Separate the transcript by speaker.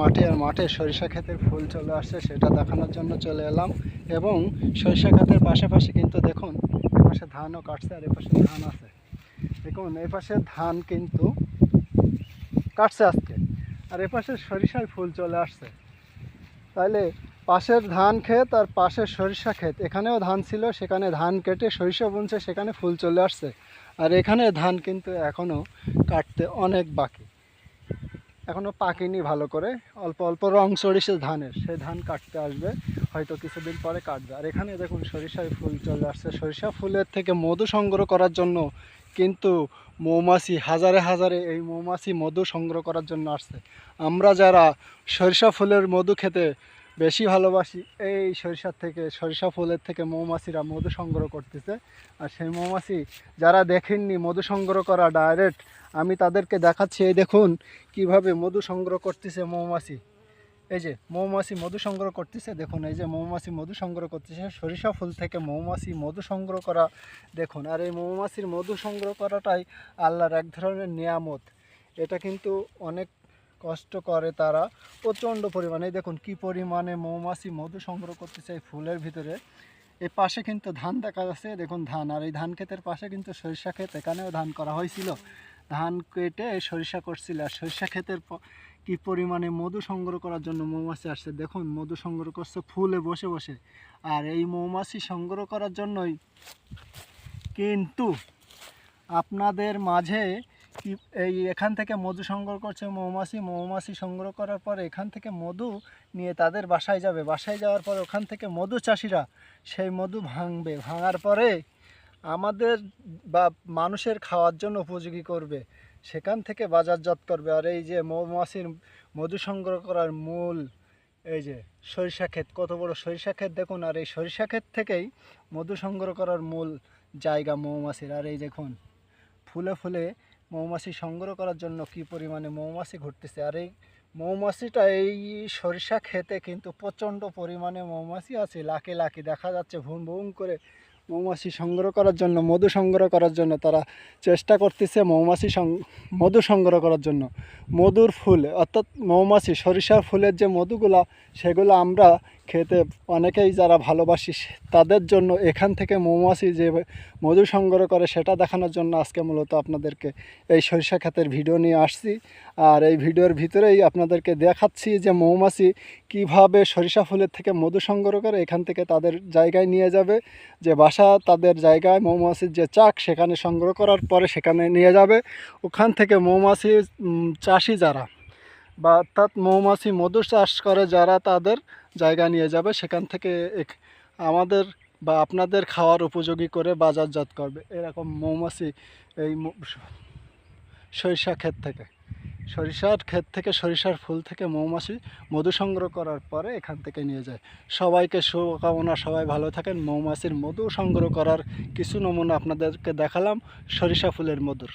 Speaker 1: মাঠে আর মাঠে সরিষা ক্ষেতের ফুল চলে আসছে, সেটা দেখানোর জন্য চলে এলাম। এবং সরিষা ক্ষেতের পাশাপাশি কিন্তু দেখুন এপাশে ধানও কাটছে আর এপাশে ধান আছে। দেখুন এই পাশে ধান কিন্তু কাটছে আজকে, আর এপাশে সরিষার ফুল চলে আসছে। তাহলে পাশের ধান ক্ষেত আর পাশের সরিষা ক্ষেত, এখানেও ধান ছিল, সেখানে ধান কেটে সরিষা বুনছে, সেখানে ফুল চলে আসছে। আর এখানে ধান কিন্তু এখনও কাটতে অনেক বাকি। এখনও পাকেনি ভালো করে। অল্প অল্প রং সরিষে ধানের, সেই ধান কাটতে আসবে। হয়তো কিছুদিন পরে কাটবে। আর এখানে দেখুন সরিষায় ফুল চলে আসছে। সরিষা ফুলের থেকে মধু সংগ্রহ করার জন্য কিন্তু মৌমাছি, হাজারে হাজারে এই মৌমাছি মধু সংগ্রহ করার জন্য আসছে। আমরা যারা সরিষা ফুলের মধু খেতে বেশি ভালোবাসি। এই সরিষার থেকে, সরিষা ফুলের থেকে মৌমাছিরা মধু সংগ্রহ করতেছে। আর সেই মৌমাছি যারা দেখেননি মধু সংগ্রহ করা ডাইরেক্ট আমি তাদেরকে দেখাচ্ছি, এই দেখুন কীভাবে মধু সংগ্রহ করতেছে মৌমাছি। এই যে মৌমাছি মধু সংগ্রহ করতেছে, দেখুন এই যে মৌমাছি মধু সংগ্রহ করতেছে। সরিষা ফুল থেকে মৌমাছি মধু সংগ্রহ করা, দেখুন। আর এই মৌমাছির মধু সংগ্রহ করাটাই আল্লাহর এক ধরনের নিয়ামত। এটা কিন্তু অনেক কষ্ট করে তারা প্রচণ্ড পরিমাণে। দেখুন কি পরিমাণে মৌমাছি মধু সংগ্রহ করতেছে এই ফুলের ভিতরে। এই পাশে কিন্তু ধান দেখা যাচ্ছে দেখুন ধান। আর এই ধান ক্ষেতের পাশে কিন্তু সরিষা ক্ষেত, এখানেও ধান করা হয়েছিল। ধান কেটে সরিষা করছিল। আর সরিষা ক্ষেতের কি পরিমাণে মধু সংগ্রহ করার জন্য মৌমাছি আসছে। দেখুন, মধু সংগ্রহ করছে ফুলে বসে বসে। আর এই মৌমাছি সংগ্রহ করার জন্যই কিন্তু আপনাদের মাঝে এই এখান থেকে মধু সংগ্রহ করছে মৌমাছি মৌমাছি সংগ্রহ করার পরে এখান থেকে মধু নিয়ে তাদের বাসায় যাবে। বাসায় যাওয়ার পর ওখান থেকে মধু চাষিরা, সেই মধু ভাঙবে। ভাঙার পরে আমাদের বা মানুষের খাওয়ার জন্য উপযোগী করবে। সেখান থেকে বাজারজাত করবে। আর এই যে মৌমাছির মধু সংগ্রহ করার মূল এই যে সরিষা ক্ষেত, কত বড় সরিষা ক্ষেত দেখুন। আর এই সরিষা ক্ষেত থেকেই মধু সংগ্রহ করার মূল জায়গা মৌমাছির। আর এই দেখুন, ফুলে ফুলে মৌমাছি সংগ্রহ করার জন্য কি পরিমাণে মৌমাছি ঘুরতেছে? আর এই মৌমাছিটা এই সরিষা খেতে কিন্তু প্রচণ্ড পরিমাণে মৌমাছি আছে। লাখে লাখে দেখা যাচ্ছে ভুম ভুম করে মৌমাছি সংগ্রহ করার জন্য, মধু সংগ্রহ করার জন্য তারা চেষ্টা করতেছে মৌমাছি মধু সংগ্রহ করার জন্য। মধুর ফুল, অর্থাৎ মৌমাছি, সরিষার ফুলের যে মধুগুলা, সেগুলো আমরা খেতে অনেকেই যারা ভালোবাসি, তাদের জন্য এখান থেকে মৌমাছি যে মধু সংগ্রহ করে সেটা দেখানোর জন্য আজকে মূলত আপনাদেরকে এই সরিষা খাতের ভিডিও নিয়ে আসছি। আর এই ভিডিওর ভিতরেই আপনাদেরকে দেখাচ্ছি যে মৌমাছি কীভাবে সরিষা ফুলের থেকে মধু সংগ্রহ করে এখান থেকে তাদের জায়গায় নিয়ে যাবে, যে বাসা তাদের জায়গায় মৌমাছির যে চাক সেখানে সংগ্রহ করার পরে সেখানে নিয়ে যাবে। ওখান থেকে মৌমাছি চাষি যারা বা অর্থাৎ মৌমাছি মধু চাষ করে যারা তাদের জায়গা নিয়ে যাবে, সেখান থেকে এক- আমাদের বা আপনাদের খাওয়ার উপযোগী করে বাজারজাত করবে। এরকম মৌমাছি এই সরিষা ক্ষেত থেকে। সরিষার ক্ষেত থেকে সরিষার ফুল থেকে মৌমাছি মধু সংগ্রহ করার পরে এখান থেকে নিয়ে যায়। সবাইকে শুভকামনা, সবাই ভালো থাকেন। মৌমাছির মধু সংগ্রহ করার কিছু নমুনা আপনাদেরকে দেখালাম। সরিষা ফুলের মধুর।